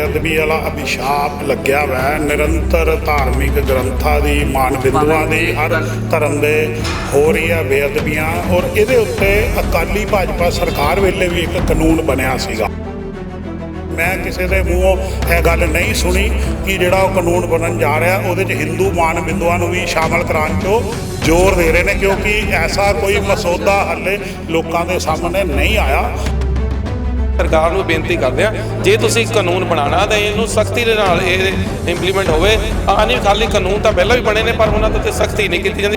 ਬੇਅਦਬੀ ਵਾਲਾ ਅਭਿਸ਼ਾਪ ਲੱਗਿਆ ਹੋਇਆ ਹੈ ਨਿਰੰਤਰ ਧਾਰਮਿਕ ਗ੍ਰੰਥਾਂ ਦੀ ਮਾਨ ਬਿੰਦੂਆਂ ਦੀ ਹਰ ਧਰਮ ਦੇ ਹੋ ਰਹੀ ਹੈ ਬੇਅਦਬੀਆਂ ਔਰ ਇਹਦੇ ਉੱਤੇ ਅਕਾਲੀ ਭਾਜਪਾ ਸਰਕਾਰ ਵੇਲੇ ਵੀ ਇੱਕ ਕਾਨੂੰਨ ਬਣਿਆ ਸੀਗਾ। ਮੈਂ ਕਿਸੇ ਦੇ ਮੂੰਹੋਂ ਇਹ ਗੱਲ ਨਹੀਂ ਸੁਣੀ ਕਿ ਜਿਹੜਾ ਉਹ ਕਾਨੂੰਨ ਬਣਨ ਜਾ ਰਿਹਾ, ਉਹਦੇ 'ਚ ਹਿੰਦੂ ਮਾਨ ਬਿੰਦੂਆਂ ਨੂੰ ਵੀ ਸ਼ਾਮਲ ਕਰਾਉਣ 'ਚੋਂ ਜ਼ੋਰ ਦੇ ਰਹੇ ਨੇ, ਕਿਉਂਕਿ ਐਸਾ ਕੋਈ ਮਸੌਦਾ ਹਾਲੇ ਲੋਕਾਂ ਦੇ ਸਾਹਮਣੇ ਨਹੀਂ ਆਇਆ। ਸਰਕਾਰ ਨੂੰ ਬੇਨਤੀ ਕਰਦੇ ਆ ਜੇ ਤੁਸੀਂ ਕਾਨੂੰਨ ਬਣਾਉਣਾ ਤਾਂ ਇਹਨੂੰ ਸਖਤੀ ਦੇ ਨਾਲ ਇਹ ਇੰਪਲੀਮੈਂਟ ਹੋਵੇ। ਆਹ ਨਹੀਂ, ਖਾਲੀ ਕਾਨੂੰਨ ਤਾਂ ਪਹਿਲਾਂ ਵੀ ਬਣੇ ਨੇ, ਪਰ ਉਹਨਾਂ ਤੇ ਸਖਤੀ ਨਹੀਂ ਕੀਤੀ ਜਾਂਦੀ।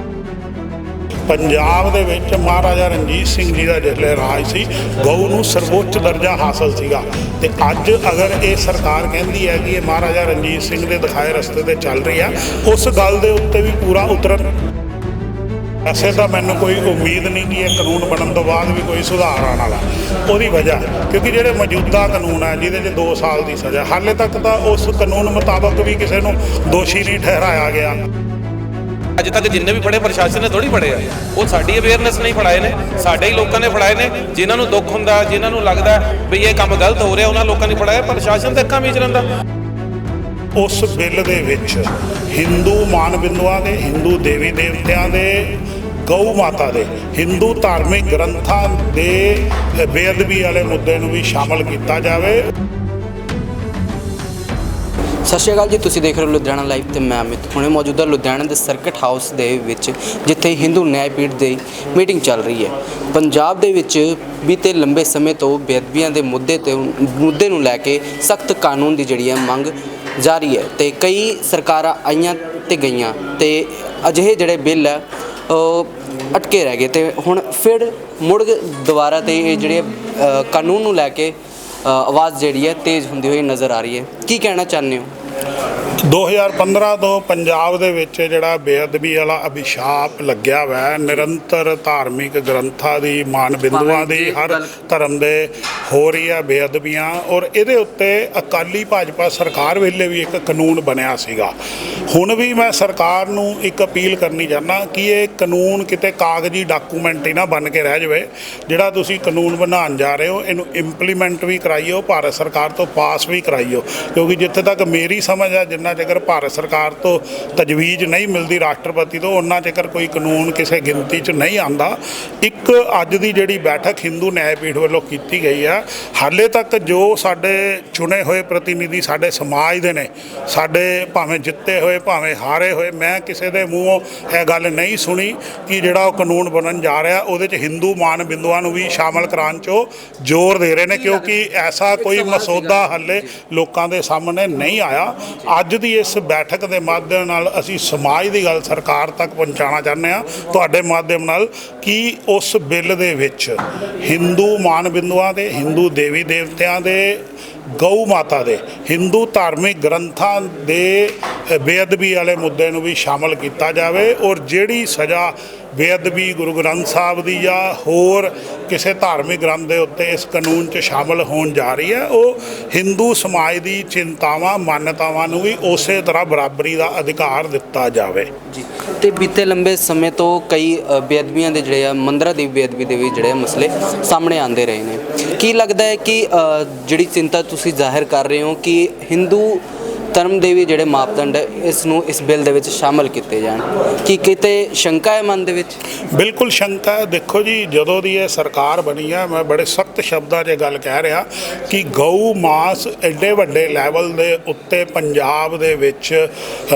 ਪੰਜਾਬ ਦੇ ਵਿੱਚ ਮਹਾਰਾਜਾ ਰਣਜੀਤ ਸਿੰਘ ਜੀ ਦਾ ਜਿਹੜਾ ਰਾਜ ਸੀ, ਗਊ ਨੂੰ ਸਰਵੋੱਚ ਦਰਜਾ ਹਾਸਲ ਸੀਗਾ। ਤੇ ਅੱਜ ਅਗਰ ਇਹ ਸਰਕਾਰ ਕਹਿੰਦੀ ਹੈ ਕਿ ਇਹ ਮਹਾਰਾਜਾ ਰਣਜੀਤ ਸਿੰਘ ਦੇ ਦਿਖਾਏ ਰਸਤੇ ਤੇ ਚੱਲ ਰਹੀ ਆ ਉਸ ਗੱਲ ਦੇ ਉੱਤੇ ਵੀ ਪੂਰਾ ਉਤਰਨ। ਐਸੇ ਤਾਂ ਮੈਨੂੰ ਕੋਈ ਉਮੀਦ ਨਹੀਂ ਕਿ ਇਹ ਕਾਨੂੰਨ ਬਣਨ ਤੋਂ ਬਾਅਦ ਵੀ ਕੋਈ ਸੁਧਾਰ ਆਉਣ ਵਾਲਾ। ਉਹਦੀ ਵਜ੍ਹਾ ਕਿਉਂਕਿ ਜਿਹੜੇ ਮੌਜੂਦਾ ਕਾਨੂੰਨ ਹੈ ਜਿਹਦੇ 'ਚ 2 ਸਾਲ ਦੀ ਸਜ਼ਾ ਹਾਲੇ ਤੱਕ ਤਾਂ ਉਸ ਕਾਨੂੰਨ ਮੁਤਾਬਕ ਵੀ ਕਿਸੇ ਨੂੰ ਦੋਸ਼ੀ ਨਹੀਂ ਠਹਿਰਾਇਆ ਗਿਆ। ਅੱਜ ਤੱਕ ਜਿੰਨੇ ਵੀ ਫੜੇ ਪ੍ਰਸ਼ਾਸਨ ਨੇ ਥੋੜੀ ਫੜੇ ਆ। ਉਹ ਸਾਡੀ ਅਵੇਅਰਨੈਸ ਨਹੀਂ ਫੜਾਏ ਨੇ ਸਾਡੇ ਹੀ ਲੋਕਾਂ ਨੇ ਫੜਾਏ ਨੇ। ਜਿਨ੍ਹਾਂ ਨੂੰ ਦੁੱਖ ਹੁੰਦਾ ਜਿਨ੍ਹਾਂ ਨੂੰ ਲੱਗਦਾ ਵੀ ਇਹ ਕੰਮ ਗਲਤ ਹੋ ਰਿਹਾ ਉਹਨਾਂ ਲੋਕਾਂ ਨੇ ਫੜਾਇਆ ਪ੍ਰਸ਼ਾਸਨ ਤੇ ਅੱਖਾਂ ਮੀਚ ਲੈਂਦਾ। ਉਸ ਬਿੱਲ ਦੇ ਵਿੱਚ ਹਿੰਦੂ ਮਾਨ ਬਿੰਦੂਆਂ ਦੇ ਹਿੰਦੂ ਦੇਵੀ ਦੇਵਤਿਆਂ ਦੇ ਗਊ ਮਾਤਾ ਦੇ, ਹਿੰਦੂ ਧਾਰਮਿਕ ਗ੍ਰੰਥਾਂ ਦੇ ਬੇਅਦਬੀ ਵਾਲੇ ਮੁੱਦੇ ਨੂੰ ਵੀ ਸ਼ਾਮਲ ਕੀਤਾ ਜਾਵੇ। ਸਤਿ ਸ਼੍ਰੀ ਅਕਾਲ ਜੀ, ਤੁਸੀਂ ਦੇਖ ਰਹੇ ਹੋ ਲੁਧਿਆਣਾ ਲਾਈਵ ਤੇ ਮੈਂ ਅਮਿਤ। ਹੁਣੇ ਮੌਜੂਦਾ ਲੁਧਿਆਣਾ ਦੇ ਸਰਕਟ ਹਾਊਸ ਦੇ ਵਿੱਚ, ਜਿੱਥੇ ਹਿੰਦੂ ਨਿਆਂ ਪੀਠ ਦੀ ਮੀਟਿੰਗ ਚੱਲ ਰਹੀ ਹੈ। ਪੰਜਾਬ ਦੇ ਵਿੱਚ ਬੀਤੇ ਲੰਬੇ ਸਮੇਂ ਤੋਂ ਬੇਅਦਬੀਆਂ ਦੇ ਮੁੱਦੇ ਤੇ ਮੁੱਦੇ ਨੂੰ ਲੈ ਕੇ ਸਖਤ ਕਾਨੂੰਨ ਦੀ ਜਿਹੜੀ ਹੈ ਮੰਗ ਜਾਰੀ ਹੈ ਤੇ ਕਈ ਸਰਕਾਰਾਂ ਆਈਆਂ ਤੇ ਗਈਆਂ ਤੇ ਅਜਿਹੇ ਜਿਹੜੇ ਬਿੱਲ ਹੈ ਅਟਕੇ ਰਹਿ ਗਏ ਤੇ ਹੁਣ ਫਿਰ ਮੁੜ ਦੁਬਾਰਾ ਤੇ ਇਹ ਜਿਹੜੇ ਅ, ਕਾਨੂੰਨ ਨੂੰ ਲੈ ਕੇ ਆਵਾਜ਼ ਜਿਹੜੀ ਹੈ ਤੇਜ਼ ਹੁੰਦੀ ਹੋਈ ਨਜ਼ਰ ਆ ਰਹੀ ਹੈ। ਕੀ ਕਹਿਣਾ ਚਾਹੁੰਦੇ ਹੋ? 2015 ਤੋਂ ਪੰਜਾਬ ਦੇ ਵਿੱਚ ਜਿਹੜਾ ਬੇਅਦਬੀ ਵਾਲਾ ਅਭਿਸ਼ਾਪ ਲੱਗਿਆ ਹੋਇਆ ਹੈ ਨਿਰੰਤਰ ਧਾਰਮਿਕ ਗ੍ਰੰਥਾਂ ਦੀ ਮਾਨ ਬਿੰਦੂਆਂ ਦੀ ਹਰ ਧਰਮ ਦੇ ਹੋ ਰਹੀ ਹੈ ਬੇਅਦਬੀਆਂ ਔਰ ਇਹਦੇ ਉੱਤੇ ਅਕਾਲੀ ਭਾਜਪਾ ਸਰਕਾਰ ਵੇਲੇ ਵੀ ਇੱਕ ਕਾਨੂੰਨ ਬਣਿਆ ਸੀਗਾ। ਹੁਣ ਵੀ ਮੈਂ ਸਰਕਾਰ ਨੂੰ ਇੱਕ ਅਪੀਲ ਕਰਨੀ ਚਾਹੁੰਦਾ ਕਿ ਇਹ ਕਾਨੂੰਨ ਕਿਤੇ ਕਾਗਜ਼ੀ ਡਾਕੂਮੈਂਟ ਹੀ ਨਾ ਬਣ ਕੇ ਰਹਿ ਜਾਵੇ ਜਿਹੜਾ ਤੁਸੀਂ ਕਾਨੂੰਨ ਬਣਾਉਣ ਜਾ ਰਹੇ ਹੋ ਇਹਨੂੰ ਇੰਪਲੀਮੈਂਟ ਵੀ ਕਰਾਈਓ ਭਾਰਤ ਸਰਕਾਰ ਤੋਂ ਪਾਸ ਵੀ ਕਰਾਈਓ ਕਿਉਂਕਿ ਜਿੱਥੇ ਤੱਕ ਮੇਰੀ ਸਮਝ ਹੈ ਜਿੰਨਾ ਚਿਰ ਭਾਰਤ ਸਰਕਾਰ ਤੋਂ ਤਜਵੀਜ਼ ਨਹੀਂ ਮਿਲਦੀ ਰਾਸ਼ਟਰਪਤੀ ਤੋਂ ਉਹਨਾਂ ਚਿਰ ਕੋਈ ਕਾਨੂੰਨ ਕਿਸੇ ਗਿਣਤੀ 'ਚ ਨਹੀਂ ਆਂਦਾ ਇੱਕ ਅੱਜ ਦੀ ਜਿਹੜੀ ਬੈਠਕ ਹਿੰਦੂ ਨਿਆਂ ਪੀਠ ਵੱਲੋਂ ਕੀਤੀ ਗਈ ਆ ਹਾਲੇ ਤੱਕ ਜੋ ਸਾਡੇ ਚੁਣੇ ਹੋਏ ਪ੍ਰਤੀਨਿਧੀ ਸਾਡੇ ਸਮਾਜ ਦੇ ਨੇ ਸਾਡੇ ਭਾਵੇਂ ਜਿੱਤੇ ਹੋਏ ਭਾਵੇਂ ਹਾਰੇ ਹੋਏ ਮੈਂ ਕਿਸੇ ਦੇ ਮੂੰਹੋਂ ਇਹ ਗੱਲ ਨਹੀਂ ਸੁਣੀ ਕਿ ਜਿਹੜਾ ਉਹ ਕਾਨੂੰਨ ਬਣਨ ਜਾ ਰਿਹਾ ਉਹਦੇ 'ਚ ਹਿੰਦੂ ਮਾਨ ਬਿੰਦੂਆਂ ਨੂੰ ਵੀ ਸ਼ਾਮਲ ਕਰਾਉਣ 'ਚੋਂ ਜ਼ੋਰ ਦੇ ਰਹੇ ਨੇ ਕਿਉਂਕਿ ਐਸਾ ਕੋਈ ਮਸੌਦਾ ਹਾਲੇ ਲੋਕਾਂ ਦੇ ਸਾਹਮਣੇ ਨਹੀਂ ਆਇਆ। ਅੱਜ ਦੀ ਇਸ ਬੈਠਕ ਦੇ ਮਾਧਿਅਮ ਨਾਲ ਅਸੀਂ ਸਮਾਜ ਦੀ ਗੱਲ ਸਰਕਾਰ ਤੱਕ ਪਹੁੰਚਾਉਣਾ ਚਾਹੁੰਦੇ ਹਾਂ। ਤੁਹਾਡੇ ਮਾਧਿਅਮ ਨਾਲ ਕਿ ਉਸ ਬਿੱਲ ਦੇ ਵਿੱਚ ਹਿੰਦੂ ਮਾਨ ਬਿੰਦੂਆਂ ਦੇ, ਹਿੰਦੂ ਦੇਵੀ ਦੇਵਤਿਆਂ ਦੇ, ਗਊ ਮਾਤਾ ਦੇ, ਹਿੰਦੂ ਧਾਰਮਿਕ ਗ੍ਰੰਥਾਂ ਦੇ ਬੇਅਦਬੀ ਵਾਲੇ ਮੁੱਦੇ ਨੂੰ ਵੀ ਸ਼ਾਮਲ ਕੀਤਾ ਜਾਵੇ ਔਰ ਜਿਹੜੀ ਸਜ਼ਾ ਬੇਅਦਬੀ ਗੁਰੂ ਗ੍ਰੰਥ ਸਾਹਿਬ ਦੀ ਜਾਂ ਹੋਰ ਕਿਸੇ ਧਾਰਮਿਕ ਗ੍ਰੰਥ ਦੇ ਉੱਤੇ ਇਸ ਕਾਨੂੰਨ 'ਚ ਸ਼ਾਮਲ ਹੋਣ ਜਾ ਰਹੀ ਹੈ, ਉਹ ਹਿੰਦੂ ਸਮਾਜ ਦੀ ਚਿੰਤਾਵਾਂ, ਮਾਨਤਾਵਾਂ ਨੂੰ ਵੀ ਉਸੇ ਤਰ੍ਹਾਂ ਬਰਾਬਰੀ ਦਾ ਅਧਿਕਾਰ ਦਿੱਤਾ ਜਾਵੇ। ਜੀ, ਤੇ ਬੀਤੇ ਲੰਬੇ ਸਮੇਂ ਤੋਂ ਕਈ ਬੇਅਦਬੀਆਂ ਦੇ ਜਿਹੜੇ ਆ, ਮੰਦਰਾਂ ਦੀ ਬੇਅਦਬੀ ਦੇ ਵੀ ਜਿਹੜੇ ਮਸਲੇ ਸਾਹਮਣੇ ਆਉਂਦੇ ਰਹੇ ਨੇ। ਕੀ ਲੱਗਦਾ ਹੈ ਕਿ ਜਿਹੜੀ ਚਿੰਤਾ ਤੁਸੀਂ ਜ਼ਾਹਿਰ ਕਰ ਰਹੇ ਹੋ ਕਿ ਹਿੰਦੂ ਧਰਮ ਦੇ ਵੀ ਜਿਹੜੇ ਮਾਪਦੰਡ ਇਸ ਨੂੰ ਇਸ ਬਿੱਲ ਦੇ ਵਿੱਚ ਸ਼ਾਮਲ ਕੀਤੇ ਜਾਣ। ਕੀ ਕਿਤੇ ਸ਼ੰਕਾ ਹੈ ਮਨ ਦੇ ਵਿੱਚ? ਬਿਲਕੁਲ ਸ਼ੰਕਾ ਹੈ। ਦੇਖੋ ਜੀ ਜਦੋਂ ਦੀ ਇਹ ਸਰਕਾਰ ਬਣੀ ਹੈ ਮੈਂ ਬੜੇ ਸਖਤ ਸ਼ਬਦਾਂ 'ਚ ਗੱਲ ਕਹਿ ਰਿਹਾ ਕਿ ਗਊ ਮਾਸ ਐਡੇ ਵੱਡੇ ਲੈਵਲ ਦੇ ਉੱਤੇ ਪੰਜਾਬ ਦੇ ਵਿੱਚ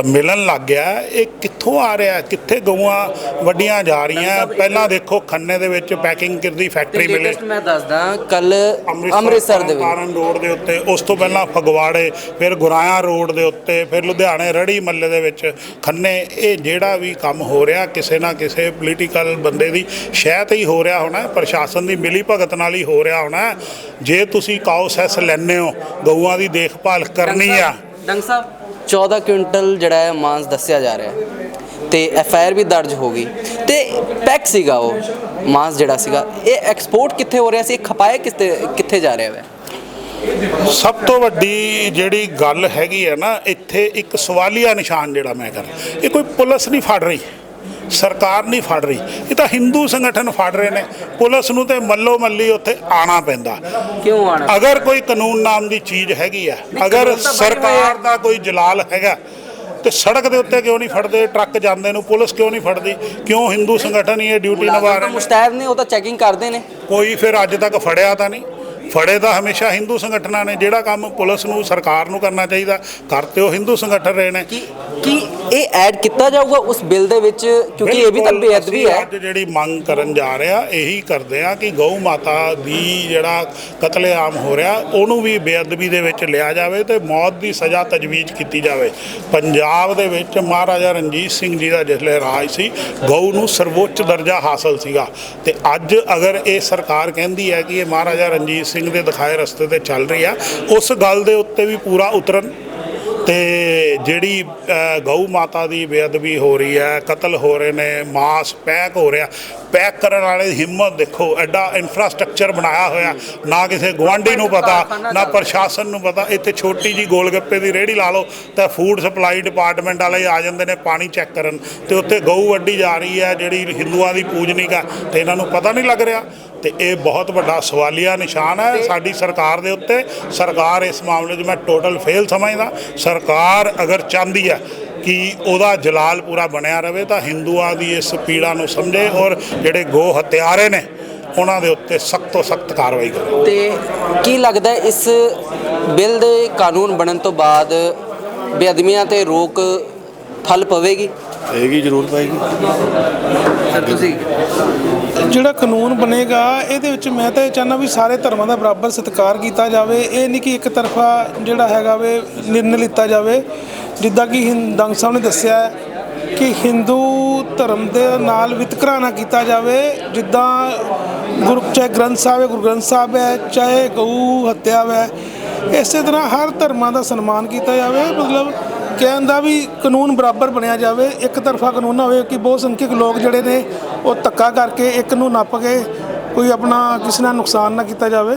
ਮਿਲਣ ਲੱਗ ਗਿਆ। ਇਹ ਕਿੱਥੋਂ ਆ ਰਿਹਾ? ਕਿੱਥੇ ਗਊਆਂ ਵੱਡੀਆਂ ਜਾ ਰਹੀਆਂ ਪਹਿਲਾਂ ਦੇਖੋ ਖੰਨੇ ਦੇ ਵਿੱਚ ਪੈਕਿੰਗ ਕਰਦੀ ਫੈਕਟਰੀ ਮਿਲੇ। ਮੈਂ ਦੱਸਦਾ ਕੱਲ ਅੰਮ੍ਰਿਤਸਰ ਦੇ ਵਿੱਚ। ਕਾਰਨ ਰੋਡ ਦੇ ਉੱਤੇ ਉਸ ਤੋਂ ਪਹਿਲਾਂ ਫਗਵਾੜੇ ਫਿਰ ਗੁਰਾਇਆ ਰੋਡ ਦੇ ਉੱਤੇ ਫਿਰ ਲੁਧਿਆਣੇ ਰੜੀ ਮੱਲੇ ਦੇ ਵਿੱਚ ਖੰਨੇ ਇਹ ਜਿਹੜਾ ਵੀ ਕੰਮ ਹੋ ਰਿਹਾ ਕਿਸੇ ਨਾ ਕਿਸੇ ਪੋਲੀਟੀਕਲ ਬੰਦੇ ਦੀ ਸ਼ਹਿ ਤੇ ਹੀ ਹੋ ਰਿਹਾ ਹੋਣਾ ਪ੍ਰਸ਼ਾਸਨ ਦੀ ਮਿਲੀ ਭਗਤ ਨਾਲ ਹੀ ਹੋ ਰਿਹਾ ਹੋਣਾ। ਜੇ ਤੁਸੀਂ ਕਾਉ ਸੈਸ ਲੈਣੇ ਹੋ ਗਊਆਂ ਦੀ ਦੇਖਭਾਲ ਕਰਨੀ ਆ। ਡੰਗ ਸਾਹਿਬ 14 ਕੁਇੰਟਲ ਜਿਹੜਾ ਹੈ ਮਾਂਸ ਦੱਸਿਆ ਜਾ ਰਿਹਾ। ਹੈ ਤੇ ਐਫ ਆਈ ਆਰ ਵੀ ਦਰਜ ਹੋ ਗਈ। ਤੇ ਪੈਕ ਸੀਗਾ ਉਹ ਮਾਂਸ ਜਿਹੜਾ ਸੀਗਾ ਇਹ ਐਕਸਪੋਰਟ ਕਿੱਥੇ ਹੋ ਰਿਹਾ ਸੀ? ਇਹ ਖਪਾਏ ਕਿੱਥੇ ਕਿੱਥੇ ਜਾ ਰਿਹਾ ਹੈ ਸਭ ਤੋਂ ਵੱਡੀ ਜਿਹੜੀ ਗੱਲ ਹੈਗੀ ਹੈ ਨਾ ਇੱਥੇ ਇੱਕ ਸਵਾਲੀਆ ਨਿਸ਼ਾਨ ਜਿਹੜਾ ਮੈਂ ਕਰ। ਇਹ ਕੋਈ ਪੁਲਿਸ ਨਹੀਂ ਫੜ ਰਹੀ ਸਰਕਾਰ ਨਹੀਂ ਫੜ ਰਹੀ। ਇਹ ਤਾਂ ਹਿੰਦੂ ਸੰਗਠਨ ਫੜ ਰਹੇ ਨੇ। ਪੁਲਿਸ ਨੂੰ ਤੇ ਮੱਲੋ ਮੱਲੀ ਉੱਥੇ ਆਣਾ ਪੈਂਦਾ। ਕਿਉਂ ਆਣਾ ਅਗਰ ਕੋਈ ਕਾਨੂੰਨ ਨਾਮ ਦੀ ਚੀਜ਼ ਹੈਗੀ ਆ ਅਗਰ ਸਰਕਾਰ ਦਾ ਕੋਈ ਜਲਾਲ ਹੈਗਾ ਤੇ ਸੜਕ ਦੇ ਉੱਤੇ ਕਿਉਂ ਨਹੀਂ ਫੜਦੇ ਟਰੱਕ ਜਾਂਦੇ ਨੂੰ ਪੁਲਿਸ ਕਿਉਂ ਨਹੀਂ ਫੜਦੀ? ਕਿਉਂ ਹਿੰਦੂ ਸੰਗਠਨ ਹੀ ਇਹ ਡਿਊਟੀ ਨਿਭਾ ਰਹੇ ਨੇ? ਮੁਸ਼ਤੈਦ ਨੇ ਉਹ ਤਾਂ ਚੈਕਿੰਗ ਕਰਦੇ ਨੇ। ਕੋਈ ਫਿਰ ਅੱਜ ਤੱਕ ਫੜਿਆ ਤਾਂ ਨਹੀਂ। ਫੜੇ ਤਾਂ ਹਮੇਸ਼ਾ ਹਿੰਦੂ ਸੰਗਠਨਾਂ ਨੇ ਜਿਹੜਾ ਕੰਮ ਪੁਲਿਸ ਨੂੰ ਸਰਕਾਰ ਨੂੰ ਕਰਨਾ ਚਾਹੀਦਾ ਕਰਤੇ ਉਹ ਹਿੰਦੂ ਸੰਗਠਨ ਰਹੇ ਨੇ। ਕੀ ਇਹ ਐਡ ਕੀਤਾ ਜਾਊਗਾ ਉਸ ਬਿੱਲ ਦੇ ਵਿੱਚ? ਕਿਉਂਕਿ ਇਹ ਵੀ ਤਾਂ ਬੇਅਦਬੀ ਹੈ। ਅੱਜ ਜਿਹੜੀ ਮੰਗ ਕਰਨ ਜਾ ਰਹੇ ਆ ਇਹੀ ਕਰਦੇ ਆ ਕਿ ਗਊ ਮਾਤਾ ਦੀ ਜਿਹੜਾ ਕਤਲੇਆਮ ਹੋ ਰਿਹਾ ਉਹਨੂੰ ਵੀ ਬੇਅਦਬੀ ਦੇ ਵਿੱਚ ਲਿਆ ਜਾਵੇ ਤੇ ਮੌਤ ਦੀ ਸਜ਼ਾ ਤਜਵੀਜ਼ ਕੀਤੀ ਜਾਵੇ। ਪੰਜਾਬ ਦੇ ਵਿੱਚ ਮਹਾਰਾਜਾ ਰਣਜੀਤ ਸਿੰਘ ਜੀ ਦਾ ਜਿਸਲੇ ਰਾਜ ਸੀ ਗਊ ਨੂੰ ਸਰਵੋੱਚ ਦਰਜਾ ਹਾਸਲ ਸੀਗਾ। ਤੇ ਅੱਜ ਅਗਰ ਇਹ ਸਰਕਾਰ ਕਹਿੰਦੀ ਹੈ ਕਿ ਇਹ ਮਹਾਰਾਜਾ ਰਣਜੀਤ ਸਿੰਘ ਦੇ ਦਿਖਾਏ ਰਸਤੇ ਤੇ ਚੱਲ ਰਹੀ ਆ। ਉਸ ਗੱਲ ਦੇ ਉੱਤੇ ਵੀ ਪੂਰਾ ਉਤਰਨ ਤੇ ਜਿਹੜੀ ਗਊ ਮਾਤਾ ਦੀ ਬੇਅਦਬੀ ਹੋ ਰਹੀ ਹੈ, ਕਤਲ ਹੋ ਰਹੇ ਨੇ, ਮਾਸ ਪੈਕ ਹੋ ਰਿਹਾ। ਪੈਕ ਕਰਨ ਵਾਲੇ ਹਿੰਮਤ ਦੇਖੋ ਐਡਾ ਇਨਫਰਾਸਟ੍ਰਕਚਰ ਬਣਾਇਆ ਹੋਇਆ ਨਾ ਕਿਸੇ ਗਵਾਂਢੀ ਨੂੰ ਪਤਾ ਨਾ ਪ੍ਰਸ਼ਾਸਨ ਨੂੰ ਪਤਾ। ਇੱਥੇ ਛੋਟੀ ਜੀ ਗੋਲਗੱਪੇ ਦੀ ਰੇਹੜੀ ਲਾ ਲਓ ਤਾਂ ਫੂਡ ਸਪਲਾਈ ਡਿਪਾਰਟਮੈਂਟ ਵਾਲੇ ਆ ਜਾਂਦੇ ਨੇ ਪਾਣੀ ਚੈੱਕ ਕਰਨ। ਤੇ ਉੱਥੇ ਗਊ ਵੱਢੀ ਜਾ ਰਹੀ ਹੈ ਜਿਹੜੀ ਹਿੰਦੂਆਂ ਦੀ ਪੂਜਨੀਕ ਆ ਤੇ ਇਹਨਾਂ ਨੂੰ ਪਤਾ ਨਹੀਂ ਲੱਗ ਰਿਹਾ। ਤੇ ਇਹ ਬਹੁਤ ਵੱਡਾ ਸਵਾਲੀਆ ਨਿਸ਼ਾਨ ਹੈ ਸਾਡੀ ਸਰਕਾਰ ਦੇ ਉੱਤੇ। ਸਰਕਾਰ ਇਸ ਮਾਮਲੇ 'ਚ ਮੈਂ ਟੋਟਲ ਫੇਲ ਸਮਝਦਾ। ਸਰਕਾਰ ਅਗਰ ਚਾਹੁੰਦੀ ਹੈ ਕਿ ਉਹਦਾ ਜਲਾਲ ਪੂਰਾ ਬਣਿਆ ਰਵੇ ਤਾਂ ਹਿੰਦੂਆਂ ਦੀ ਇਸ ਪੀੜਾ ਨੂੰ ਸਮਝੇ ਔਰ ਜਿਹੜੇ ਗੋ ਹਤਿਆਰੇ ਨੇ ਉਹਨਾਂ ਦੇ ਉੱਤੇ ਸਖਤ ਤੋਂ ਸਖਤ ਕਾਰਵਾਈ ਕਰੇ। ਤੇ ਕੀ ਲੱਗਦਾ ਹੈ ਇਸ ਬਿੱਲ ਦੇ ਕਾਨੂੰਨ ਬਣਨ ਤੋਂ ਬਾਅਦ ਬੇਅਦਮੀਆਂ ਤੇ ਰੋਕ ਠੱਲ ਪਵੇਗੀ? ਪਏਗੀ ਜ਼ਰੂਰ ਪਏਗੀ ਸਰ ਤੁਸੀਂ? ਜਿਹੜਾ ਕਾਨੂੰਨ ਬਣੇਗਾ ਇਹਦੇ ਵਿੱਚ ਮੈਂ ਤਾਂ ਇਹ ਚਾਹੁੰਦਾ ਵੀ ਸਾਰੇ ਧਰਮਾਂ ਦਾ ਬਰਾਬਰ ਸਤਿਕਾਰ ਕੀਤਾ ਜਾਵੇ। ਇਹ ਨਹੀਂ ਕਿ ਇੱਕ ਤਰਫਾ ਜਿਹੜਾ ਹੈਗਾ ਵੇ ਨਿਰਣੇ ਲਿੱਤਾ ਜਾਵੇ। ਜਿੱਦਾਂ ਕਿ ਹਿੰ- ਸਾਹਿਬ ਨੇ ਦੱਸਿਆ ਕਿ ਹਿੰਦੂ ਧਰਮ ਦੇ ਨਾਲ ਵਿਤਕਰਾ ਨਾ ਕੀਤਾ ਜਾਵੇ, ਜਿੱਦਾਂ ਗੁਰੂ, ਚਾਹੇ ਗ੍ਰੰਥ ਸਾਹਿਬ ਹੈ, ਗੁਰੂ ਗ੍ਰੰਥ ਸਾਹਿਬ ਹੈ, ਚਾਹੇ ਗਊ ਹੱਤਿਆ ਹੈ, ਇਸੇ ਤਰ੍ਹਾਂ ਹਰ ਧਰਮਾਂ ਦਾ ਸਨਮਾਨ ਕੀਤਾ ਜਾਵੇ। ਮਤਲਬ ਕਹਿਣ ਦਾ ਵੀ ਕਾਨੂੰਨ ਬਰਾਬਰ ਬਣਿਆ ਜਾਵੇ, ਇੱਕ ਤਰਫਾ ਕਾਨੂੰਨ ਨਾ ਹੋਵੇ ਕਿ ਬਹੁਤ ਸੰਖਿਅਕ ਲੋਕ ਜਿਹੜੇ ਨੇ ਉਹ ਧੱਕਾ ਕਰਕੇ ਇੱਕ ਨੂੰ ਨੱਪ ਕੇ ਕੋਈ ਆਪਣਾ ਕਿਸੇ ਨਾਲ ਨੁਕਸਾਨ ਨਾ ਕੀਤਾ ਜਾਵੇ।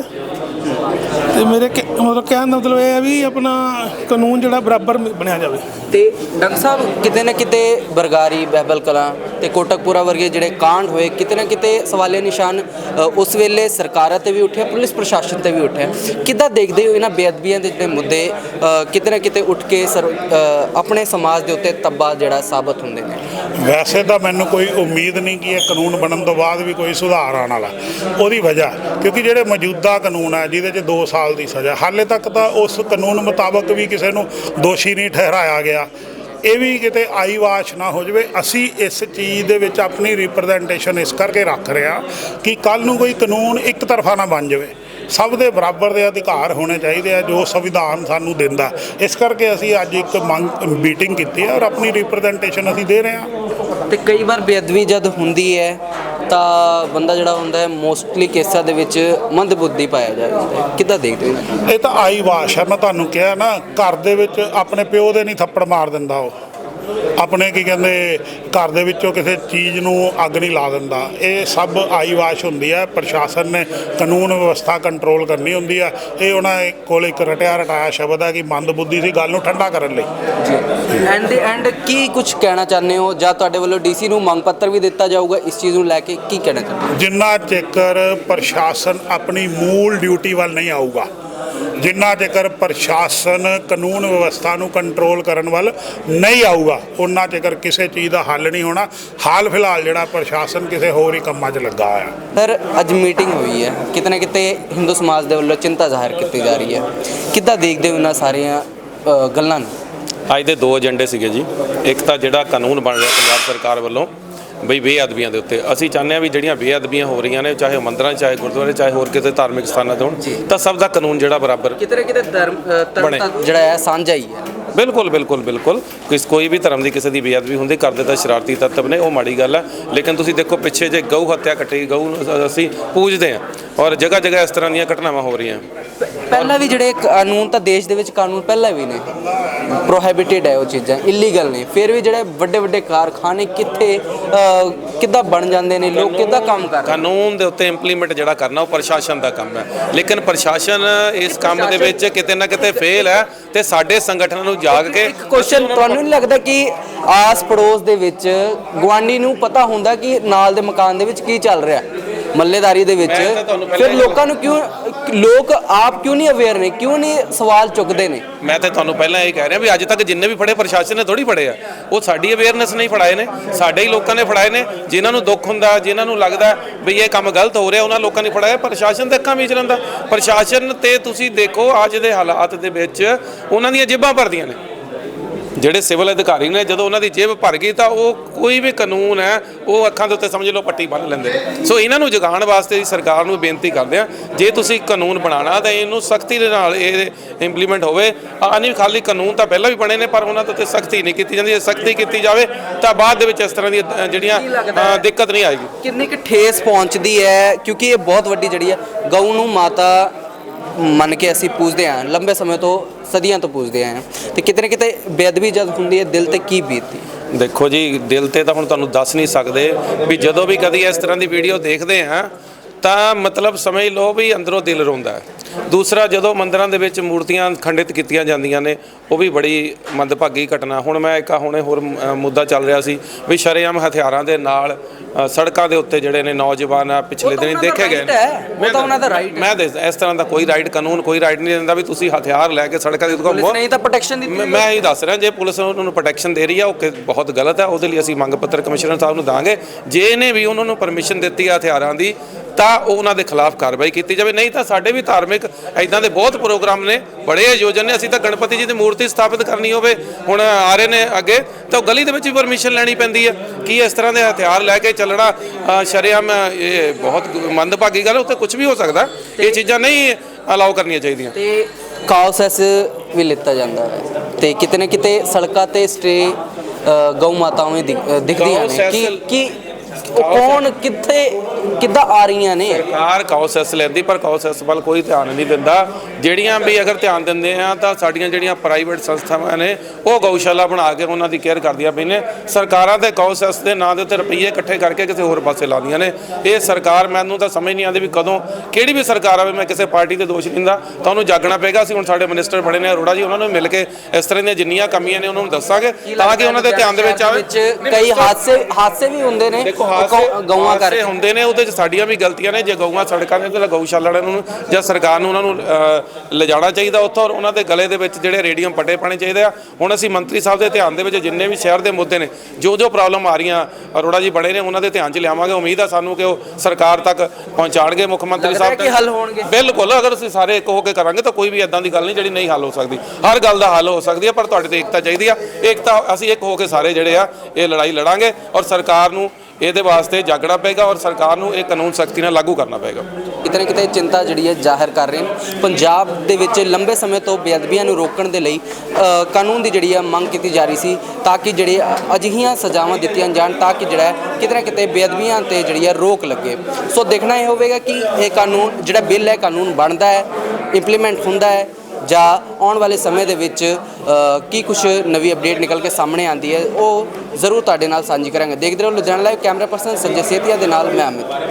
ਤੇ ਮੇਰੇ ਕਹਿ- ਮਤਲਬ ਕਹਿਣ ਦਾ ਮਤਲਬ ਇਹ ਹੈ ਵੀ ਆਪਣਾ ਕਾਨੂੰਨ ਜਿਹੜਾ ਬਰਾਬਰ ਬਣਿਆ ਜਾਵੇ। ਤੇ ਡਾਕਟਰ ਸਾਹਿਬ ਕਿਤੇ ਨਾ ਕਿਤੇ ਬਰਗਾਰੀ ਬਹਿਬਲ ਕਲਾਂ ਤੇ ਕੋਟਕਪੂਰਾ ਵਰਗੇ ਜਿਹੜੇ ਕਾਂਡ ਹੋਏ ਕਿਤੇ ਨਾ ਕਿਤੇ ਸਵਾਲੇ ਨਿਸ਼ਾਨ ਅ, ਉਸ ਵੇਲੇ ਸਰਕਾਰਾਂ ਤੇ ਵੀ ਉੱਠਿਆ ਪੁਲਿਸ ਪ੍ਰਸ਼ਾਸਨ ਤੇ ਵੀ ਉੱਠਿਆ। ਕਿੱਦਾਂ ਦੇਖਦੇ ਹੋ ਇਹਨਾਂ ਬੇਅਦਬੀਆਂ ਦੇ ਜਿਹੜੇ ਮੁੱਦੇ ਅ, ਕਿਤੇ ਨਾ ਕਿਤੇ ਉੱਠ ਕੇ ਸਰ ਅ, ਆਪਣੇ ਸਮਾਜ ਦੇ ਉੱਤੇ ਤੱਬਾ ਜਿਹੜਾ ਸਾਬਤ ਹੁੰਦੇ ਨੇ? ਵੈਸੇ ਤਾਂ ਮੈਨੂੰ ਕੋਈ ਉਮੀਦ ਨਹੀਂ ਕਿ ਇਹ ਕਾਨੂੰਨ ਬਣਨ ਤੋਂ ਬਾਅਦ ਵੀ ਕੋਈ ਸੁਧਾਰ ਆਉਣ ਵਾਲਾ। ਉਹਦੀ ਵਜ੍ਹਾ, ਕਿਉਂਕਿ ਜਿਹੜੇ ਮੌਜੂਦਾ ਕਾਨੂੰਨ ਹੈ ਜਿਹਦੇ 'ਚ 2 ਸਾਲ ਦੀ ਸਜ਼ਾ, ਹਾਲੇ ਤੱਕ ਤਾਂ ਉਸ ਕਾਨੂੰਨ ਮੁਤਾਬਕ ਵੀ ਕਿਸੇ ਨੂੰ ਦੋਸ਼ੀ ਨਹੀਂ ਠਹਿਰਾਇਆ ਗਿਆ। ਇਹ ਵੀ ਕਿਤੇ ਆਈ ਵਾਸ਼ ਨਾ ਹੋ ਜਾਵੇ। ਅਸੀਂ ਇਸ ਚੀਜ਼ ਦੇ ਵਿੱਚ ਆਪਣੀ ਰਿਪਰੈਜ਼ੈਂਟੇਸ਼ਨ ਇਸ ਕਰਕੇ ਰੱਖ ਰਹੇ ਹਾਂ ਕਿ ਕੱਲ ਨੂੰ ਕੋਈ ਕਾਨੂੰਨ ਇੱਕ ਤਰਫਾ ਨਾ ਬਣ ਜਾਵੇ। ਸਭ ਦੇ ਬਰਾਬਰ ਦੇ ਅਧਿਕਾਰ ਹੋਣੇ ਚਾਹੀਦੇ ਆ ਜੋ ਸੰਵਿਧਾਨ ਸਾਨੂੰ ਦਿੰਦਾ। ਇਸ ਕਰਕੇ ਅਸੀਂ ਅੱਜ ਇੱਕ ਮੰਗ ਮੀਟਿੰਗ ਕੀਤੀ ਹੈ ਔਰ ਆਪਣੀ ਰਿਪਰੈਜ਼ੈਂਟੇਸ਼ਨ ਅਸੀਂ ਦੇ ਰਹੇ ਹਾਂ। ਤੇ ਕਈ ਵਾਰ ਬੇਅਦਬੀ ਜਦ ਹੁੰਦੀ ਹੈ ਤਾਂ ਬੰਦਾ ਜਿਹੜਾ ਹੁੰਦਾ ਹੈ ਮੋਸਟਲੀ ਕੇਸਾਂ ਦੇ ਵਿੱਚ ਮੰਦਬੁੱਧੀ ਪਾਇਆ ਜਾਂਦਾ ਹੈ। ਕਿੱਦਾਂ ਦੇਖਦੇ ਹੋ? ਇਹ ਤਾਂ ਆਈ ਵਾਸ਼ ਹੈ ਮੈਂ ਤੁਹਾਨੂੰ ਕਿਹਾ ਨਾ ਘਰ ਦੇ ਵਿੱਚ ਆਪਣੇ ਪਿਓ ਦੇ ਨਹੀਂ ਥੱਪੜ ਮਾਰ ਦਿੰਦਾ ਉਹ। ਆਪਣੇ ਕੀ ਕਹਿੰਦੇ ਘਰ ਦੇ ਵਿੱਚੋਂ ਕਿਸੇ ਚੀਜ਼ ਨੂੰ ਅੱਗ ਨਹੀਂ ਲਾ ਦਿੰਦਾ। ਇਹ ਸਭ ਆਈ ਵਾਸ਼ ਹੁੰਦੀ ਹੈ ਪ੍ਰਸ਼ਾਸਨ ਨੇ ਕਾਨੂੰਨ ਵਿਵਸਥਾ ਕੰਟਰੋਲ ਕਰਨੀ ਹੁੰਦੀ ਹੈ ਇਹ ਉਹਨਾਂ ਕੋਲ ਇੱਕ ਰਟਿਆ ਰਟਾਇਆ ਸ਼ਬਦ ਹੈ ਕਿ ਮੰਦਬੁੱਧੀ ਸੀ ਗੱਲ ਨੂੰ ਠੰਡਾ ਕਰਨ ਲਈ। ਐਂਡ ਦੇ ਐਂਡ ਕੀ ਕੁਝ ਕਹਿਣਾ ਚਾਹੁੰਦੇ ਹੋ? ਜਾਂ ਤੁਹਾਡੇ ਵੱਲੋਂ ਡੀਸੀ ਨੂੰ ਮੰਗ ਪੱਤਰ ਵੀ ਦਿੱਤਾ ਜਾਊਗਾ? ਇਸ ਚੀਜ਼ ਨੂੰ ਲੈ ਕੇ ਕੀ ਕਹਿਣਾ ਚਾਹੁੰਦੇ ਜਿੰਨਾ ਚਿਕਰ ਪ੍ਰਸ਼ਾਸਨ ਆਪਣੀ ਮੂਲ ਡਿਊਟੀ ਵੱਲ ਨਹੀਂ ਆਊਗਾ ਜਿੰਨਾ ਚਿਕਰ ਪ੍ਰਸ਼ਾਸਨ ਕਾਨੂੰਨ ਵਿਵਸਥਾ ਨੂੰ ਕੰਟਰੋਲ ਕਰਨ ਵੱਲ ਨਹੀਂ ਆਊਗਾ ਉਹਨਾਂ ਚਿਕਰ ਕਿਸੇ ਚੀਜ਼ ਦਾ ਹੱਲ ਨਹੀਂ ਹੋਣਾ ਹਾਲ ਫਿਲਹਾਲ ਜਿਹੜਾ ਪ੍ਰਸ਼ਾਸਨ ਕਿਸੇ ਹੋਰ ਹੀ ਕੰਮਾਂ 'ਚ ਲੱਗਾ ਹੋਇਆ। ਸਰ ਅੱਜ ਮੀਟਿੰਗ ਹੋਈ ਹੈ। ਕਿਤੇ ਨਾ ਕਿਤੇ ਹਿੰਦੂ ਸਮਾਜ ਦੇ ਵੱਲੋਂ ਚਿੰਤਾ ਜ਼ਾਹਿਰ ਕੀਤੀ ਜਾ ਰਹੀ ਹੈ। ਕਿੱਦਾਂ ਦੇਖਦੇ ਹੋ ਇਹਨਾਂ ਸਾਰੀਆਂ ਗੱਲਾਂ ਨੂੰ? ਅੱਜ ਦੇ ਦੋ ਏਜੰਡੇ ਸੀਗੇ ਜੀ। ਇੱਕ ਤਾਂ ਜਿਹੜਾ ਕਾਨੂੰਨ ਬਣ ਰਿਹਾ ਪੰਜਾਬ ਸਰਕਾਰ ਵੱਲੋਂ ਬਈ ਬੇਅਦਬੀਆਂ ਦੇ ਉੱਤੇ। ਅਸੀਂ ਚਾਹੁੰਦੇ ਹਾਂ ਵੀ ਜਿਹੜੀਆਂ ਬੇਅਦਬੀਆਂ ਹੋ ਰਹੀਆਂ ਨੇ ਚਾਹੇ ਮੰਦਰਾਂ ਚਾਹੇ ਗੁਰਦੁਆਰੇ ਚਾਹੇ ਹੋਰ ਕਿਸੇ ਧਾਰਮਿਕ ਸਥਾਨਾਂ ਤੇ ਹੋਣ ਤਾਂ ਸਭ ਦਾ ਕਾਨੂੰਨ ਜਿਹੜਾ ਬਰਾਬਰ ਕਿਤੇ ਨਾ ਕਿਤੇ ਧਰਮ ਧਰਮ ਬਣੇ। ਤਾਂ ਜਿਹੜਾ ਹੈ ਸਾਂਝਾ ਹੀ ਹੈ। ਬਿਲਕੁਲ ਬਿਲਕੁਲ ਬਿਲਕੁਲ। ਕਿਸ ਕੋਈ ਵੀ ਧਰਮ ਦੀ ਕਿਸੇ ਦੀ ਬੇਅਦਬੀ ਹੁੰਦੀ ਕਰਦੇ ਤਾਂ ਸ਼ਰਾਰਤੀ ਤੱਤਵ ਨੇ ਉਹ ਮਾੜੀ ਗੱਲ ਹੈ। ਲੇਕਿਨ ਤੁਸੀਂ ਦੇਖੋ ਪਿੱਛੇ ਜੇ ਗਊ ਹੱਤਿਆ ਕੱਟੀ ਗਊ ਨੂੰ ਅ- ਅਸੀਂ ਪੂਜਦੇ ਹਾਂ ਔਰ ਜਗ੍ਹਾ ਜਗ੍ਹਾ ਇਸ ਤਰ੍ਹਾਂ ਦੀਆਂ ਘਟਨਾਵਾਂ ਹੋ ਰਹੀਆਂ। ਪਹਿਲਾਂ ਵੀ ਜਿਹੜੇ ਕਾਨੂੰਨ ਤਾਂ ਦੇਸ਼ ਦੇ ਵਿੱਚ ਕਾਨੂੰਨ ਪਹਿਲਾਂ ਵੀ ਨੇ। ਪ੍ਰੋਹਿਬਿਟਡ ਹੈ ਉਹ ਚੀਜ਼ਾਂ ਇਲੀਗਲ ਨੇ। ਫਿਰ ਵੀ ਜਿਹੜੇ ਵੱਡੇ ਵੱਡੇ ਕਾਰਖਾਨੇ ਕਿੱਥੇ ਕਿੱਦਾਂ ਬਣ ਜਾਂਦੇ ਨੇ ਲੋਕ ਕਿੱਦਾਂ ਕੰਮ ਕਰ ਰਹੇ ਕਾਨੂੰਨ ਦੇ ਉੱਤੇ ਇੰਪਲੀਮੈਂਟ ਜਿਹੜਾ ਕਰਨਾ ਉਹ ਪ੍ਰਸ਼ਾਸਨ ਦਾ ਕੰਮ ਹੈ। ਲੇਕਿਨ ਪ੍ਰਸ਼ਾਸਨ ਇਸ ਕੰਮ ਦੇ ਵਿੱਚ ਕਿਤੇ ਨਾ ਕਿਤੇ ਫੇਲ ਹੈ ਤੇ ਸਾਡੇ ਸੰਗਠਨਾਂ ਨੂੰ ਜਾਗ ਕੇ ਇੱਕ ਕੁਐਸਚਨ ਤੁਹਾਨੂੰ ਨਹੀਂ ਲੱਗਦਾ ਕਿ ਆਸ ਪੜੋਸ ਦੇ ਵਿੱਚ ਗਵਾਂਢੀ ਨੂੰ ਪਤਾ ਹੁੰਦਾ ਕਿ ਨਾਲ ਦੇ ਮਕਾਨ ਦੇ ਵਿੱਚ ਕੀ ਚੱਲ ਰਿਹਾ? ਮੱਲੇਦਾਰੀ ਦੇ ਵਿੱਚ। ਮੈਂ ਤਾਂ ਤੁਹਾਨੂੰ ਪਹਿਲਾਂ ਫਿਰ ਹੀ- ਲੋਕਾਂ ਨੂੰ ਕਿਉਂ ਲੋਕ ਆਪ ਕਿਉਂ ਨਹੀਂ ਅਵੇਅਰ ਨੇ? ਕਿਉਂ ਨਹੀਂ ਸਵਾਲ ਚੁੱਕਦੇ ਨੇ? ਮੈਂ ਤੇ ਤੁਹਾਨੂੰ ਪਹਿਲਾਂ ਇਹ ਕਹਿ ਰਿਹਾ ਵੀ ਅੱਜ ਤੱਕ ਜਿੰਨੇ ਵੀ ਫੜੇ ਪ੍ਰਸ਼ਾਸਨ ਨੇ ਥੋੜੀ ਫੜੇ ਆ। ਉਹ ਸਾਡੀ ਅਵੇਅਰਨੈਸ ਨਹੀਂ ਫੜਾਏ ਨੇ। ਸਾਡੇ ਹੀ ਲੋਕਾਂ ਨੇ ਫੜਾਏ ਨੇ। ਜਿਨ੍ਹਾਂ ਨੂੰ ਦੁੱਖ ਹੁੰਦਾ ਜਿਨ੍ਹਾਂ ਨੂੰ ਲੱਗਦਾ ਵੀ ਇਹ ਕੰਮ ਗਲਤ ਹੋ ਰਿਹਾ ਉਹਨਾਂ ਲੋਕਾਂ ਨੇ ਫੜਾਇਆ। ਪ੍ਰਸ਼ਾਸਨ ਦੇ ਅੱਖਾਂ ਵਿੱਚ ਰਹਿੰਦਾ। ਪ੍ਰਸ਼ਾਸਨ ਤੇ ਤੁਸੀਂ ਦੇਖੋ ਅੱਜ ਦੇ ਹਾਲਾਤ ਦੇ ਵਿੱਚ ਉਹਨਾਂ ਦੀਆਂ ਜੇਬਾਂ ਭਰਦੀਆਂ ਨੇ। ਜਿਹੜੇ ਸਿਵਲ ਅਧਿਕਾਰੀ ਨੇ ਜਦੋਂ ਉਹਨਾਂ ਦੀ ਜੇਬ ਭਰ ਗਈ ਤਾਂ ਉਹ ਕੋਈ ਵੀ ਕਾਨੂੰਨ ਹੈ ਉਹ ਅੱਖਾਂ ਦੇ ਉੱਤੇ ਸਮਝ ਲਓ ਪੱਟੀ ਬੰਨ ਲੈਂਦੇ ਨੇ। ਸੋ ਇਹਨਾਂ ਨੂੰ ਜਗਾਉਣ ਵਾਸਤੇ ਸਰਕਾਰ ਨੂੰ ਬੇਨਤੀ ਕਰਦੇ ਆ ਜੇ ਤੁਸੀਂ ਕਾਨੂੰਨ ਬਣਾਉਣਾ ਤਾਂ ਇਹਨੂੰ ਸਖਤੀ ਦੇ ਨਾਲ ਇਹ ਇੰਪਲੀਮੈਂਟ ਹੋਵੇ। ਆ ਨਹੀਂ ਖਾਲੀ ਕਾਨੂੰਨ ਤਾਂ ਪਹਿਲਾਂ ਵੀ ਬਣੇ ਨੇ ਪਰ ਉਹਨਾਂ ਦੇ ਉੱਤੇ ਸਖਤੀ ਨਹੀਂ ਕੀਤੀ ਜਾਂਦੀ। ਸਖਤੀ ਕੀਤੀ ਜਾਵੇ ਤਾਂ ਬਾਅਦ ਦੇ ਵਿੱਚ ਇਸ ਤਰ੍ਹਾਂ ਅ, ਜਿਹੜੀਆਂ ਦਿੱਕਤ ਨਹੀਂ ਆਏਗੀ। ਕਿੰਨੀ ਕੁ ਠੇਸ ਪਹੁੰਚਦੀ ਹੈ? ਕਿਉਂਕਿ ਇਹ ਬਹੁਤ ਵੱਡੀ ਜਿਹੜੀ ਹੈ ਗਊ ਨੂੰ ਮਾਤਾ ਮੰਨ ਕੇ ਅਸੀਂ ਪੂਜਦੇ ਆਂ ਲੰਬੇ ਸਮੇਂ ਤੋਂ ਸਦੀਆਂ ਤੋਂ ਪੂਜਦੇ ਆਂ ਤੇ ਕਿਤੇ ਨਾ ਕਿਤੇ ਬੇਅਦਬੀ ਜਦ ਹੁੰਦੀ ਹੈ, ਦਿਲ ਤੇ ਕੀ ਬੀਤਦੀ? ਦੇਖੋ ਜੀ, ਦਿਲ ਤੇ ਤਾਂ ਹੁਣ ਤੁਹਾਨੂੰ ਦੱਸ ਨਹੀਂ ਸਕਦੇ ਵੀ ਜਦੋਂ ਵੀ ਕਦੀ ਇਸ ਤਰ੍ਹਾਂ ਦੀ ਵੀਡੀਓ ਦੇਖਦੇ ਆ ਤਾਂ ਮਤਲਬ ਸਮਝ ਲਓ ਵੀ ਅੰਦਰੋਂ ਦਿਲ ਰੋਂਦਾ ਹੈ। ਦੂਸਰਾ ਜਦੋਂ ਮੰਦਰਾਂ ਦੇ ਵਿੱਚ ਮੂਰਤੀਆਂ ਖੰਡਿਤ ਕੀਤੀਆਂ ਜਾਂਦੀਆਂ ਨੇ ਉਹ ਵੀ ਬੜੀ ਮੰਦਭਾਗੀ ਘਟਨਾ। ਹੁਣ ਮੈਂ ਇੱਕ ਹੁਣੇ ਹੋਰ ਮੁੱਦਾ ਚੱਲ ਰਿਹਾ ਸੀ ਵੀ ਸ਼ਰੇਆਮ ਹਥਿਆਰਾਂ ਦੇ ਨਾਲ ਸੜਕਾਂ ਦੇ ਉੱਤੇ ਜਿਹੜੇ ਨੇ ਨੌਜਵਾਨ ਆ ਪਿਛਲੇ ਦਿਨੀ ਦੇਖੇ ਗਏ ਹੈ, ਉਹ ਤਾਂ ਉਹਨਾਂ ਦਾ ਹੈ। ਮੈਂ ਦੱਸਦਾ ਇਸ ਤਰ੍ਹਾਂ ਦਾ ਕੋਈ ਰਾਈਟ ਕਾਨੂੰਨ ਕੋਈ ਰਾਈਟ ਨਹੀਂ ਦਿੰਦਾ ਵੀ ਤੁਸੀਂ ਹਥਿਆਰ ਲੈ ਕੇ ਸੜਕਾਂ ਦੇ ਉੱਤੇ ਘੁੰਮੋ। ਨੇ ਤਾਂ ਪ੍ਰੋਟੈਕਸ਼ਨ ਦਿੱਤੀ ਮੈਂ ਮੈਂ ਇਹ ਦੱਸ ਰਿਹਾ ਜੇ ਪੁਲਿਸ ਉਹਨਾਂ ਨੂੰ ਪ੍ਰੋਟੈਕਸ਼ਨ ਦੇ ਰਹੀ ਆ ਉਹ ਬਹੁਤ ਗਲਤ ਹੈ। ਉਹਦੇ ਲਈ ਅਸੀਂ ਮੰਗ ਪੱਤਰ ਕਮਿਸ਼ਨਰ ਸਾਹਿਬ ਨੂੰ ਦਾਂਗੇ। ਜੇ ਇਹਨੇ ਵੀ ਉਹਨਾਂ ਨੂੰ ਪਰਮਿਸ਼ਨ ਦਿੱਤੀ ਆ ਹਥਿਆਰਾਂ ਦੀ ਤਾਂ ਉਹ ਉਹਨਾਂ ਦੇ ਖਿਲਾਫ ਕਾਰਵਾਈ ਕੀਤੀ ਜਾਵੇ। ਨਹੀਂ ਤਾਂ ਸਾਡੇ ਵੀ ਧਾਰਮਿਕ ਐਦਾਂ ਦੇ ਬਹੁਤ ਪ੍ਰੋਗਰਾਮ ਨੇ ਬੜੇ ਆਯੋਜਨ ਨੇ। ਅਸੀਂ ਤਾਂ ਗਣਪਤੀ ਜੀ ਦੀ ਮੂਰਤੀ ਸਥਾਪਿਤ ਕਰਨੀ ਹੋਵੇ ਹੁਣ ਆ ਰਹੇ ਨੇ ਅੱਗੇ ਤਾਂ ਗਲੀ ਦੇ ਵਿੱਚ ਵੀ ਪਰਮਿਸ਼ਨ ਲੈਣੀ ਪੈਂਦੀ ਹੈ ਕੀ ਇਸ ਤਰ੍ਹਾਂ ਦੇ ਹਥਿਆਰ ਲੈ ਕੇ ਚੱਲਣਾ ਸ਼ਰੇਆਮ ਇਹ ਬਹੁਤ ਮੰਦਭਾਗੀ ਗੱਲ ਉੱਤੇ ਕੁਝ ਵੀ ਹੋ ਸਕਦਾ। ਇਹ ਚੀਜ਼ਾਂ ਨਹੀਂ ਅਲਾਉ ਕਰਨੀਆਂ ਚਾਹੀਦੀਆਂ। ਤੇ ਕਾਉਸੈਸ ਵੀ ਲਿੱਤਾ ਜਾਂਦਾ ਹੈ। ਤੇ ਕਿਤੇ ਨਾ ਕਿਤੇ ਸੜਕਾਂ ਤੇ ਸਟੇ ਗਊ ਮਾਤਾਵਾਂ ਦਿਖਦੀਆਂ ਨੇ। ਕਿ ਕੌਣ ਕਿੱਥੇ ਕਿੱਦਾਂ ਆ ਰਹੀਆਂ ਨੇ? ਸਰਕਾਰ ਕਾਉਸੈਸ ਲੈਂਦੀ ਪਰ ਕਾਉਸੈਸ ਵੱਲ ਕੋਈ ਧਿਆਨ ਨਹੀਂ ਦਿੰਦਾ। ਜਿਹੜੀਆਂ ਵੀ ਅਗਰ ਧਿਆਨ ਦਿੰਦੇ ਆ ਤਾਂ ਸਾਡੀਆਂ ਜਿਹੜੀਆਂ ਪ੍ਰਾਈਵੇਟ ਸੰਸਥਾਵਾਂ ਨੇ ਉਹ ਗਊਸ਼ਾਲਾ ਬਣਾ ਕੇ ਉਹਨਾਂ ਦੀ ਕੇਅਰ ਕਰਦੀਆਂ ਪਈਆਂ ਨੇ। ਸਰਕਾਰਾਂ ਤੇ ਕਾਉਸੈਸ ਦੇ ਨਾਂ ਦੇ ਉੱਤੇ ਰੁਪਈਏ ਇਕੱਠੇ ਕਰਕੇ ਕਿਸੇ ਹੋਰ ਪਾਸੇ ਲਾਉਂਦੀਆਂ ਨੇ। ਇਹ ਸਰਕਾਰ ਮੈਨੂੰ ਤਾਂ ਸਮਝ ਨਹੀਂ ਆਉਂਦੀ ਵੀ ਕਦੋਂ ਕਿਹੜੀ ਵੀ ਸਰਕਾਰ ਆਵੇ ਮੈਂ ਕਿਸੇ ਪਾਰਟੀ ਤੇ ਦੋਸ਼ ਨਹੀਂ ਦਿੰਦਾ। ਤਾਂ ਉਹਨੂੰ ਜਾਗਣਾ ਪਏਗਾ ਅਸੀਂ ਹੁਣ ਸਾਡੇ ਮਿਨਿਸਟਰ ਬਣੇ ਨੇ ਅਰੋੜਾ ਜੀ ਉਹਨਾਂ ਨੂੰ ਮਿਲ ਕੇ ਇਸ ਤਰ੍ਹਾਂ ਦੀਆਂ ਜਿੰਨੀਆਂ ਕਮੀਆਂ ਨੇ ਉਹਨਾਂ ਨੂੰ ਦੱਸਾਂਗੇ ਤਾਂ ਕਿ ਉਹਨਾਂ ਦੇ ਧਿਆਨ ਦੇ ਵਿੱਚ ਆਵੇ। ਕਈ ਹਾਦਸੇ ਹਾਦਸੇ ਵੀ ਹੁੰਦੇ ਨੇ ਗਊਆਂ ਕਰਕੇ। ਹੁੰਦੇ ਨੇ ਉਹਦੇ ਚ ਸਾਡੀਆਂ ਵੀ ਗਲਤੀਆਂ ਨੇ ਜੇ ਗਊਆਂ ਸੜਕਾਂ ਦੇ ਤੇ ਗਊਸ਼ਾਲਾ ਵਾਲਿਆਂ ਨੂੰ ਜਾਂ ਸਰਕਾਰ ਨੂੰ ਉਹਨਾਂ ਨੂੰ ਲਿਜਾਣਾ ਚਾਹੀਦਾ ਉੱਥੋਂ ਔਰ ਉਹਨਾਂ ਦੇ ਗਲੇ ਦੇ ਵਿੱਚ ਜਿਹੜੇ ਰੇਡੀਅਮ ਪੱਟੇ ਪਾਣੇ ਚਾਹੀਦੇ ਆ। ਹੁਣ ਅਸੀਂ ਮੰਤਰੀ ਸਾਹਿਬ ਦੇ ਧਿਆਨ ਦੇ ਵਿੱਚ ਜਿੰਨੇ ਵੀ ਸ਼ਹਿਰ ਦੇ ਮੁੱਦੇ ਨੇ ਜੋ ਜੋ ਪ੍ਰੋਬਲਮ ਆ ਰਹੀਆਂ ਅਰੋੜਾ ਜੀ ਬੜੇ ਨੇ ਉਹਨਾਂ ਦੇ ਧਿਆਨ 'ਚ ਲਿਆਵਾਂਗੇ। ਉਮੀਦ ਆ ਸਾਨੂੰ ਕਿ ਉਹ ਸਰਕਾਰ ਤੱਕ ਪਹੁੰਚਾਣਗੇ ਮੁੱਖ ਮੰਤਰੀ ਸਾਹਿਬ ਕਿ ਹੱਲ ਹੋਣਗੇ। ਬਿਲਕੁਲ ਅਗਰ ਅਸੀਂ ਸਾਰੇ ਇੱਕ ਹੋ ਕੇ ਕਰਾਂਗੇ ਤਾਂ ਕੋਈ ਵੀ ਇਦਾਂ ਦੀ ਗੱਲ ਨਹੀਂ ਜਿਹੜੀ ਨਹੀਂ ਹੱਲ ਹੋ ਸਕਦੀ। ਹਰ ਗੱਲ ਦਾ ਹੱਲ ਹੋ ਸਕਦੀ ਹੈ ਪਰ ਤੁਹਾਡੇ ਤੇ ਏਕਤਾ ਚਾਹੀਦੀ ਆ। ਏਕਤਾ ਅਸੀਂ ਇੱਕ ਹੋ ਕੇ ਸਾਰੇ ਜਿਹੜੇ ਆ ਇਹ ਲੜਾਈ ਲੜਾਂਗੇ ਔਰ ਸਰਕਾਰ ਨੂੰ ਇਹਦੇ ਵਾਸਤੇ ਜਾਗਣਾ ਪਏਗਾ ਔਰ ਸਰਕਾਰ ਨੂੰ ਇਹ ਕਾਨੂੰਨ ਸਖਤੀ ਨਾਲ ਲਾਗੂ ਕਰਨਾ ਪਏਗਾ। ਕਿਤੇ ਨਾ ਕਿਤੇ ਚਿੰਤਾ ਜਿਹੜੀ ਹੈ ਜ਼ਾਹਿਰ ਕਰ ਰਹੇ ਨੇ। ਪੰਜਾਬ ਦੇ ਵਿੱਚ ਲੰਬੇ ਸਮੇਂ ਤੋਂ ਬੇਅਦਬੀਆਂ ਨੂੰ ਰੋਕਣ ਦੇ ਲਈ ਕਾਨੂੰਨ ਦੀ ਜਿਹੜੀ ਹੈ ਮੰਗ ਕੀਤੀ ਜਾ ਰਹੀ ਸੀ ਤਾਂ ਕਿ ਜਿਹੜੇ ਅਜਿਹੀਆਂ ਸਜ਼ਾਵਾਂ ਦਿੱਤੀਆਂ ਜਾਣ ਤਾਂ ਕਿ ਜਿਹੜਾ ਕਿਤੇ ਨਾ ਕਿਤੇ ਬੇਅਦਬੀਆਂ ਤੇ ਜਿਹੜੀ ਹੈ ਰੋਕ ਲੱਗੇ। ਸੋ ਦੇਖਣਾ ਇਹ ਹੋਵੇਗਾ ਕਿ ਇਹ ਕਾਨੂੰਨ ਜਿਹੜਾ ਬਿੱਲ ਹੈ ਕਾਨੂੰਨ ਬਣਦਾ ਹੈ ਇੰਪਲੀਮੈਂਟ ਹੁੰਦਾ ਹੈ। ਜਾਂ ਆਉਣ ਵਾਲੇ ਸਮੇਂ ਦੇ ਵਿੱਚ ਕੀ ਕੁਝ ਨਵੀਂ ਅਪਡੇਟ ਨਿਕਲ ਕੇ ਸਾਹਮਣੇ ਆਉਂਦੀ ਹੈ, ਉਹ ਜ਼ਰੂਰ ਤੁਹਾਡੇ ਨਾਲ ਸਾਂਝੀ ਕਰਾਂਗੇ। ਦੇਖਦੇ ਰਹੋ Ludhiana live camera person Sanjay Setia ਦੇ ਨਾਲ, ਮੈਂ ਅਮਿਤ।